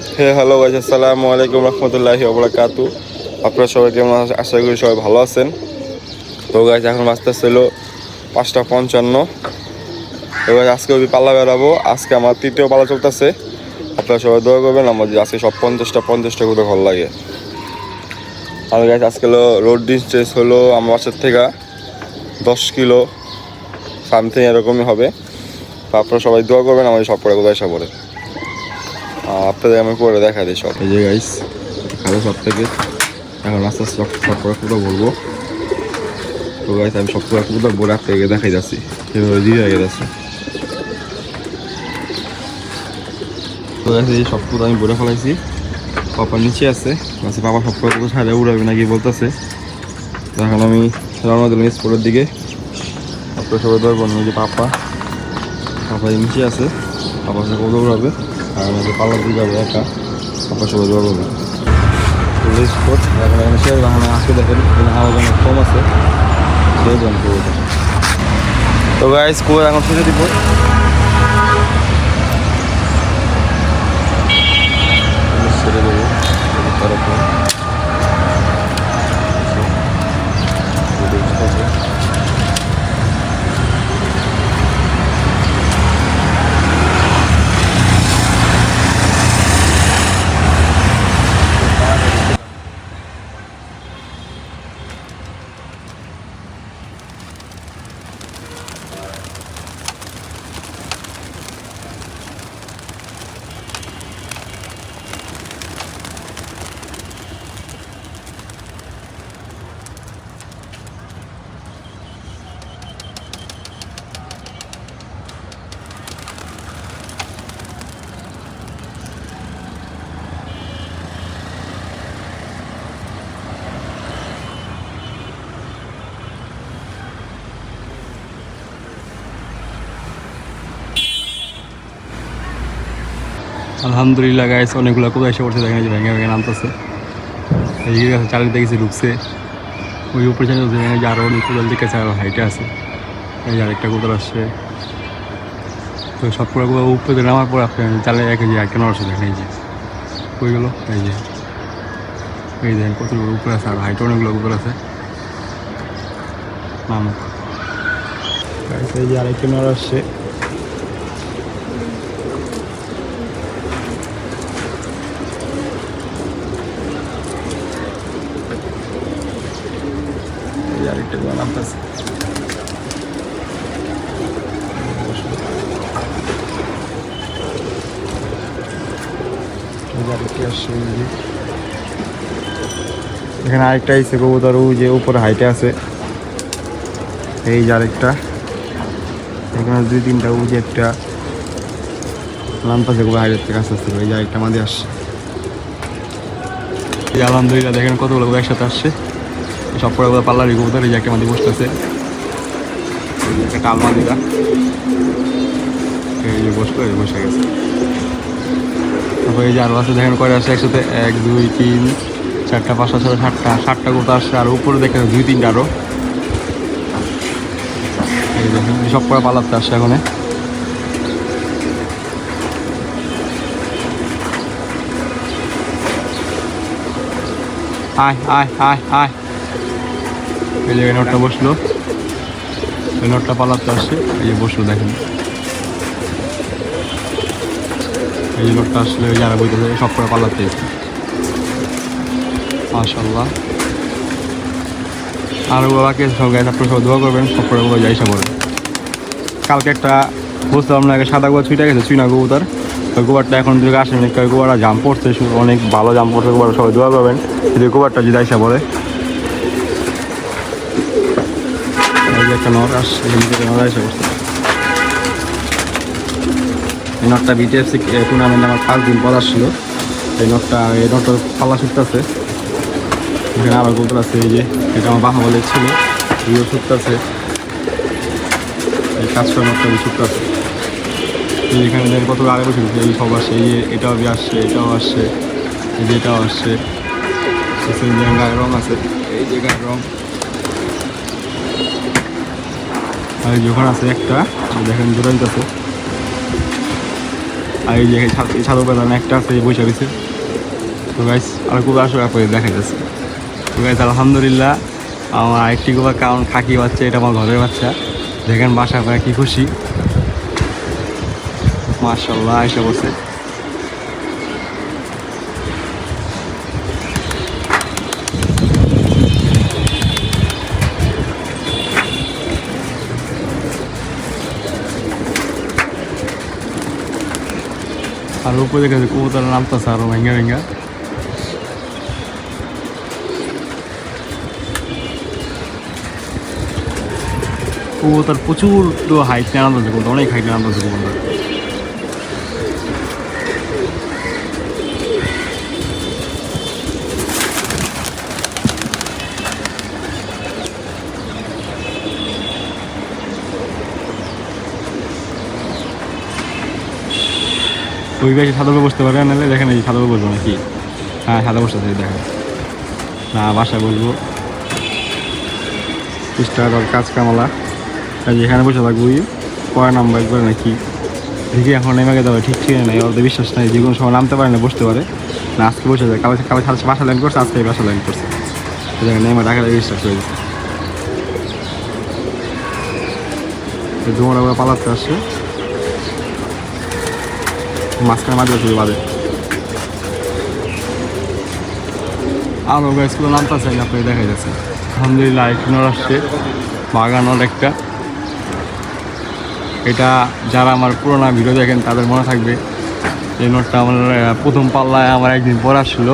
হে, hello guys আসসালামু আলাইকুম রহমতুল্লাহি ওবরাকাতু। আপনারা সবাই কেমন আশা করি সবাই ভালো আছেন। তো গাছ এখন বাজতে ছিল পাঁচটা পঞ্চান্ন। তো গাইজ আজকে ওই পাল্লা বেরাবো আজকে আমার তৃতীয় পালা চলতেছে। আপনারা সবাই দোয়া করবেন, আমার আজকে সব পঞ্চাশটা পঞ্চাশটা করে ভালো লাগে। আর গাছ আজকে হলো রোড ডিস্টেন্স হলো আমার বাসার থেকে দশ কিলো। সামথিং এরকমই হবে। আপনারা সবাই দোয়া করবেন, আমার সব পরে কোথায় সব আপনাদের আমি করে দেখা দিই সব। এই যে গাইস খাব সব থেকে। এখন আস্তে আস্তে সব সব করে পুরো বলব। তো গাইস আমি সব করে পুরো বলে আপনাকে দেখাই যাচ্ছি। এভাবে দিয়ে হয়ে যাচ্ছে। তো গাইস এই সব পুরো আমি বলে ফেলাইছি। পাপা নিচে আছে। আচ্ছা পাপা, সব করে সাড়ে উড়াবে নাকি? বলতেছে। এখন আমি রওনা দিলাম স্পোর্টের দিকে। আপনার সবাই এই যে পাপা। পাপা নিচে আছে। পাপা সাথে কত উড়াবে। আর আমাদের পাল্লা দিয়ে যাব একা। আপনার সবাই দোয়া করবে স্পোর্ট এখন এখানে শেয়ার বাহানা আজকে দেখেন, এখানে আওয়াজ অনেক কম আছে। সেই জন্য পুরোটা তো গাইস কুয়ো এখন ছেড়ে দিব। ছেড়ে দেবো। তারপর আলহামদুলিল্লাহ গাইস অনেকগুলো কোথায় এসে পড়ছে, দেখেন ভেঙে ভেঙে নামতেছে। এই গেছে চালিয়ে দেখেছি ঢুকছে ওই উপরে চালিয়ে দেখেন, এই যে আরও অনেক কোদাল দিকে আরও হাইটে আছে। এই যে আরেকটা কোদাল আসছে। তো সব পুরো উপরে নামার পর চালিয়ে এক যে একটা নড়ছে দেখেন এই যে। কই গেল? এই যে। এই দেখেন কত উপরে আছে, আর হাইটে অনেকগুলো কোদাল আছে। এই যে আরেকটা নড় আসছে। কোদাল নামতেছে। এখানে আরেকটা আইসে কবুতর ও যে উপরে হাইটে আছে এই যে আরেকটা এখানে দুই তিনটা ও যে একটা নামতাছে কবে হাইটের থেকে আস্তে আস্তে। এই যে আরেকটা মাঝে আসছে আলহামদুলিল্লাহ, দেখেন কতগুলো কবুতর একসাথে আসছে সব পরে পাল্লারি কবুতর এই যে একটা মাঝে বসতেছে। একটা টালমা দিলা এই যে বসল, এই বসে গেছে। যে আরও আছে, দেখেন কয়টা আসছে একসাথে? এক, দুই, তিন, চারটা, পাঁচটা ছটা সাতটা। সাতটা কোথা আসছে আর উপরে দেখেন দুই, তিনটা আরও এই দেখেন সব করে পালাতে আসছে এখন। আয় আয় আয় আয়। এই যে নোটটা বসল। এই নোটটা পালাতে আসছে। এই যে বসল দেখেন। এই যে লোকটা আসলে ওই যারা বইতে সব করে পালাতে। মাশাল্লাহ আর বাবাকে সব গাছ আপনার সব দোয়া করবেন, সব করে বাবা যাই সব কালকে একটা বুঝতে পারলাম আগে সাদা গোয়া ছুটে গেছে, চুইনা গোবর ওই গোবরটা এখন যদি আসেনি ওই গোবরটা জাম পড়ছে, অনেক ভালো জাম পড়ছে, গোবর সবাই দোয়া করবেন। যদি গোবরটা যদি আইসা পড়ে এই যে একটা নর আসছে এই যে নর আইসা পড়ছে এই নটটা বিটিএফসি টুর্নামেন্ট আমার পাঁচ দিন পর আসছিল এই নটটা এই নটটা পাল্লা ছুটতেছে। এখানে আবার গোবর আছে এই যে, এটা আমার বাহা বলে ছিল। ইয়ে ছুটতেছে। এই কাজটা নটটা ছুটতেছে। এখানে দেখেন কত আগে বসে এই সব আসছে এই এটাও আসছে এটাও আসছে, এই যে এটাও আসছে। রং আছে, এই যে গায়ের রং। আর যখন আছে একটা দেখেন জোড়াইতে আছে আর এই যে ছাদ- উপরে একটা আছে বসে রয়েছে। তো গাইস আর খুব আশা করে দেখা যাচ্ছে তো গাইস আলহামদুলিল্লাহ, আমার আরেকটি গোবা কারণ খাকি বাচ্চা, এটা আমার ঘরের বাচ্চা। দেখেন বাসা করে কি খুশি। মার্শাল্লাহ এসে বসে। আর উপরে দেখে কবুতর নামতেছে আরও ভেঙে ভেঙে। কবুতর প্রচুর হাইট নামতেছে কবুতর, অনেক হাইট নামতেছে কবুতর। ওই ছাদে উপরে বসতে পারে নাহলে দেখেন এই ছাদে উপরে বসবো নাকি? হ্যাঁ ছাদে বসতে দেখেন। না, বাসায় বসবো। স্টার আর কাজ কামলা কাজ এখানে বসে থাকব কয় নাম্বার একবার নাকি? দেখি এখন নেমে গেতে হবে ঠিক ঠিক নাই ওদের বিশ্বাস নাই, যে কোনো সময় নামতে পারে না, বসতে পারে। না, আজকে বসে যায় কালকে কালকে সাথে বাসা লাইন করছে, আজকে বাসা লাইন করছে। দেখেন, নেমে ঢাকা বিশ্বাস করে দিচ্ছে জোমরা পালাতে আসছে। মাঝখানে মাঝে বসে বাদে। আরও গাছগুলো নামতে চাই আপনি দেখা যাচ্ছে। আলহামদুলিল্লাহ আরেকটি নর আসছে। বাগানোর একটা। এটা যারা আমার পুরোনো ভিডিও দেখেন, তাদের মনে থাকবে এই নটটা আমার প্রথম পাল্লায় আমার একদিন পড়া ছিল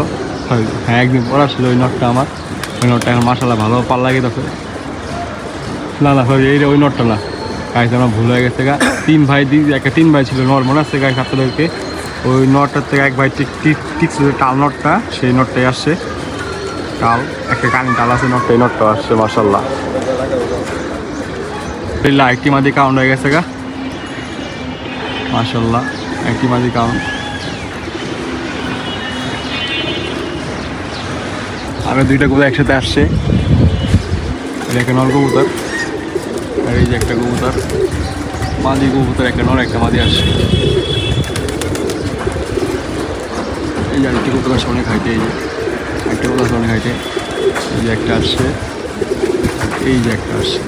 হয়- একদিন পড়া ছিল ওই নটটা আমার। ওই নটটা এখন মাসাল্লাহ ভালো পাল্লা গেছে। না না সরি এই ওই নটটা না। গাছ আমার ভুল হয়ে গেছে গা। তিন ভাই একটা তিন ভাই ছিল নর মনে আছে গাছ আপনাদেরকে ওই নটটার থেকে এক ভাই ঠিক ঠিক ঠিক ছিল টাল নটটা সেই নটটাই আসছে। টাল, একটা কানি টাল আছে নটটা এই নটটা আসছে মার্শাল্লাহ একটি মাদি কাউন্ট হয়ে গেছে গা। মার্শাল্লাহ একটি মাদি কাউন্ট আরও দুইটা কবুতর একসাথে আসছে। এটা একটা নল কবুতর, আর এই যে একটা কবুতর। মাদি কবুতর একটা, নর একটা মাদি আসছে। এই যে আরেকটি কবুতর আসছে, অনেক হাইটে, এই যে একটা কবুতর আছে অনেক হাইটে। এই যে একটা আসছে, এই যে একটা আসছে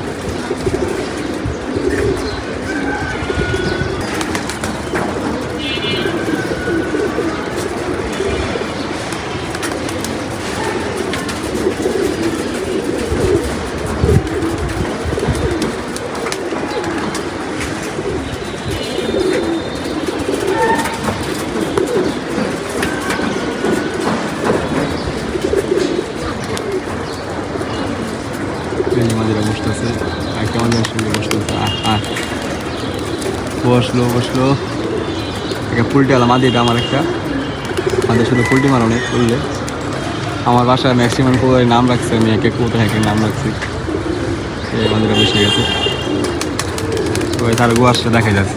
এই যে মাঝিরা বসতেছে একটা মাঝিরা সঙ্গে বসতেছে আহ আহ বসল বসল। একটা পুলটি আলাম মাদি এটা আমার একটা। আমাদের শুধু পুলটি মারো অনেক করলে আমার বাসায় ম্যাক্সিমাম কোথায় নাম রাখছে, আমি এক এক কোথায় এক নাম রাখছি। এই মাদিরা বসে গেছে। ওই তার গো আসছে দেখা যাচ্ছে।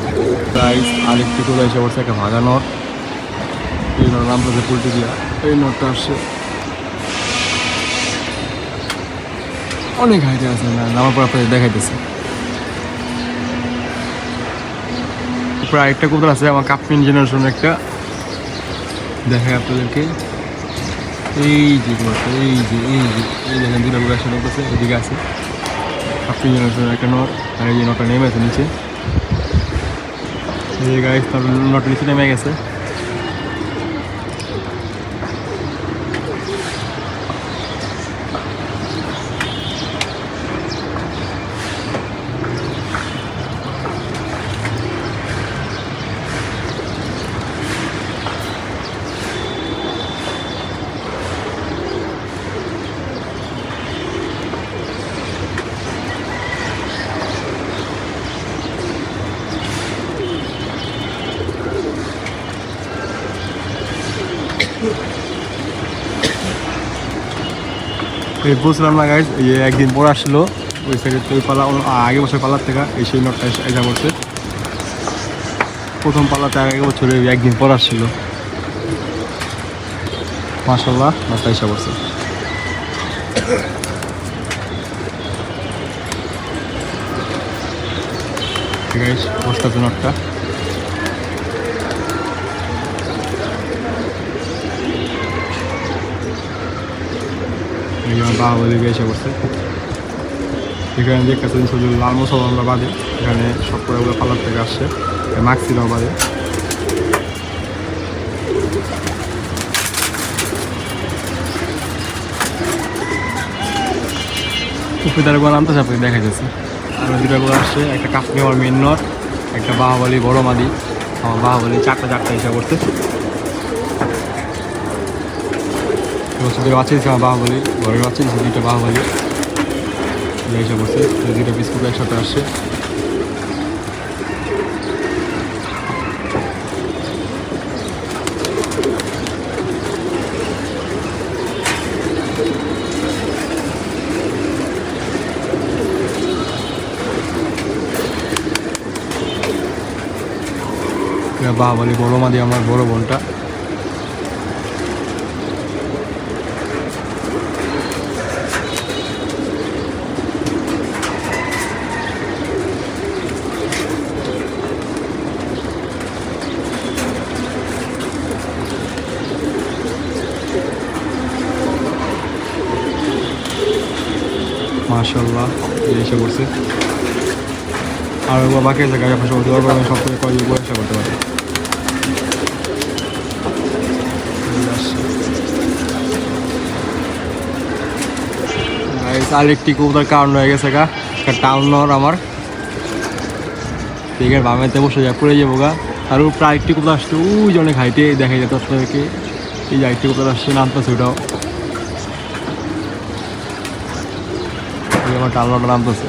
প্রাইস আরেকটি কোথায় এসে পড়ছে একটা ভাগা নট এই নট নাম রাখছে পুলটি দিয়া। এই নটটা আসছে। অনেক হাইটে আছে নামার পর আপনাদের দেখাইতেছে। প্রায় একটা কবুতর আছে, আমার কাপিন জেনারেশন একটা। দেখায় আপনাদেরকে। এই যে এই যে এই যে, এই দেখেন দুটা গুলো লোক আছে, এদিকে আছে। কাপিন জেনারেশন একটা নট আর এই যে নটা নেমে আছে নিচে। এই গাছ গাইস তার নট নিচে নেমে গেছে। বুঝলাম না গাইজ এই যে একদিন পর আসলো, ওই সাইডে ওই পালা আগে বছর পালার থেকে এই সেই নটটা এটা করছে প্রথম পালাতে আগে বছরে একদিন পর আসছিল। মাসাল্লাহ নটটা এসে গাইজ বসতেছে নটটা বাহুবলী এসে পড়ছে। এখানে দেখতেছেন শুধু লাল মুসলমানরা বাদে এখানে সব করে ওগুলো পার্লার থেকে আসছে। মাক্সিরাও বাদে। উপরে গুলো নামতে চাপে দেখা যাচ্ছে আর দুটা গুলো আসছে একটা কাশ্মীর আমার মেন নট একটা বাহুবলী বড় মাদি আমার বাহুবলী চারটা চারটা হিসাব করছে বছর ধরে বাচ্চা দিচ্ছে আমার বাহুবলী ঘরের বাচ্চা দিচ্ছে দুইটা বাহুবলী করছে এই দুইটা বিস্কুট একসাথে আসছে এটা বাহুবলী বড় মাদি আমার বড় বোনটা। এসে করছে আর ওগুলো বাকি আছে গাড়ি ফসল দেওয়ার পর আমি সব থেকে পয়সা করতে একটি কবুতার কারণ হয়ে গেছে গা, একটা টাউন আমার। আছে, বামেতে বসে যায়, পড়ে যাব গা। আর উপরে আরেকটি কবুতর আসছে, ওই যে হাইটে দেখা যেত আপনাদেরকে। এই যে আরেকটি কবুতর আসছে, নামতেছে ওটাও। আমার টাউন নামতেছে।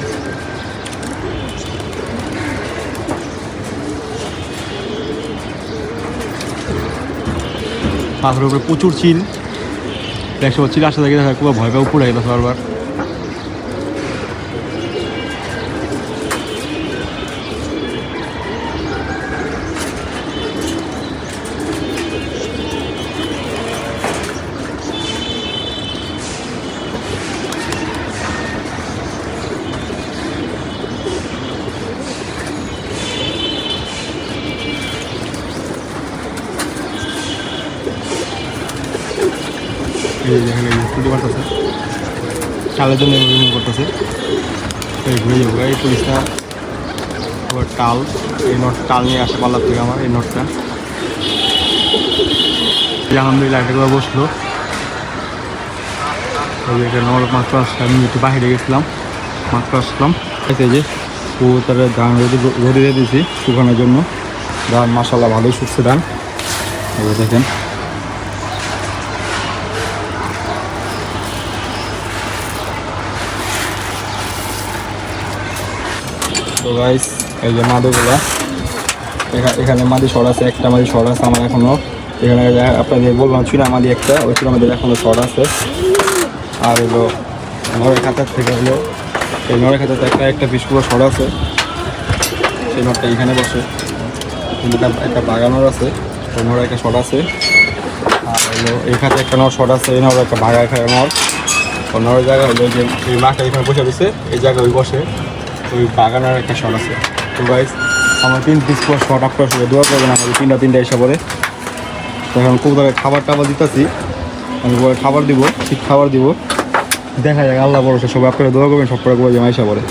পাথরের উপরে প্রচুর চিল। একশো চিল আসতে দেখে দেখা খুব ভয় পায় উপরে গেল বারবার। চালের জন্য রিমুভ করতেছে। এই ঘুরে যাব। এই পুলিশটা আবার টাল। এই নট টাল নিয়ে আসে পাল্লার থেকে আমার, এই নটটা। আলহামদুলিল্লাহ একটা বসল। একটা আমি একটু গেছিলাম মাত্র আসলাম এই যে ও তার ধান রোদে দিয়েছি শুকানোর জন্য। ধান মাসাল্লাহ ভালোই শুকছে ধান দেখেন। তো গাইস এই যে মাদুগুলা এখা- এখানে মাদি শর্ট আছে, একটা মাদি শর্ট আছে আমার এখনও। এখানে আপনাদের বললাম চুনা মাদি একটা, ওই চুনা মাদির এখনও শর্ট আছে। আর হলো নরের খাতার থেকে হলো, এই নরের খাতাতে একটা একটা পিস পুরো শর্ট আছে। সেই নটটা এখানে বসে। একটা একটা বাগানোর আছে ওই নরের একটা শর্ট আছে। আর হলো এই খাতে একটা নর শর্ট আছে, এই নর একটা ভাগা একটা নর। নরের জায়গা হলো যে এই মাঠটা এখানে বসে রয়েছে, এই জায়গায় ওই বসে। ওই বাগানের একটা শট আছে। তো গাইস আমার তিন পিস পর শট আপ সময় দোয়া করবেন আমাদের তিনটা তিনটা এসে পরে এখন কবুতরের খাবার টাবার দিতেছি। আমি পরে খাবার দিব, ঠিক খাবার দিব। দেখা যাক, আল্লাহ বড় সবাই আপনারা দোয়া করবেন, সব করে জমা এসে পরে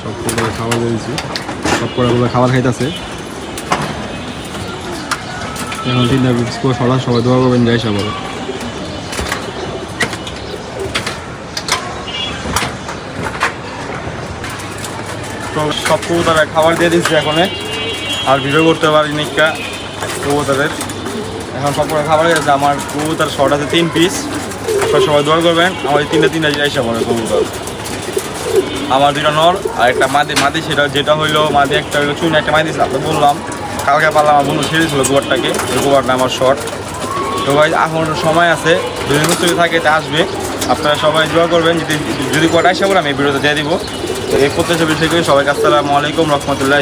সব কবুতরের খাবার দিয়ে দিচ্ছি সব করে খাবার খাইতেছে। এখন তিনটা করে সরা সবাই দোয়া করবেন, যাই এসে তো সব কবুতরের খাবার দিয়ে দিচ্ছি এখন। আর ভিডিও করতে পারি নিকা কবুতরের। এখন সব খাবার গেছে। আমার কবুতর শর্ট আছে তিন পিস সবাই দোয়া করবেন, আমার তিনটা তিনটা জিনিস আমার কবুতর। আমার দুটো নর আর একটা মাদি। মাদি সেটা যেটা হইল মাদি, একটা হইল চুন একটা মাদি আপনি বললাম। কালকে পারলাম আমার বন্ধু ছেড়েছিল গোবরটাকে। গোবরটা আমার শর্ট। তো ভাই, এখন সময় আছে। যদি থাকে, তা আসবে। আপনারা সবাই দোয়া করবেন, যদি যদি কটা আসে আমি এই ভিডিওতে দিয়ে দিব। তো এই প্রত্যাশা বিষয় সবাইকে আসসালামু আলাইকুম রহমতুল্লাহ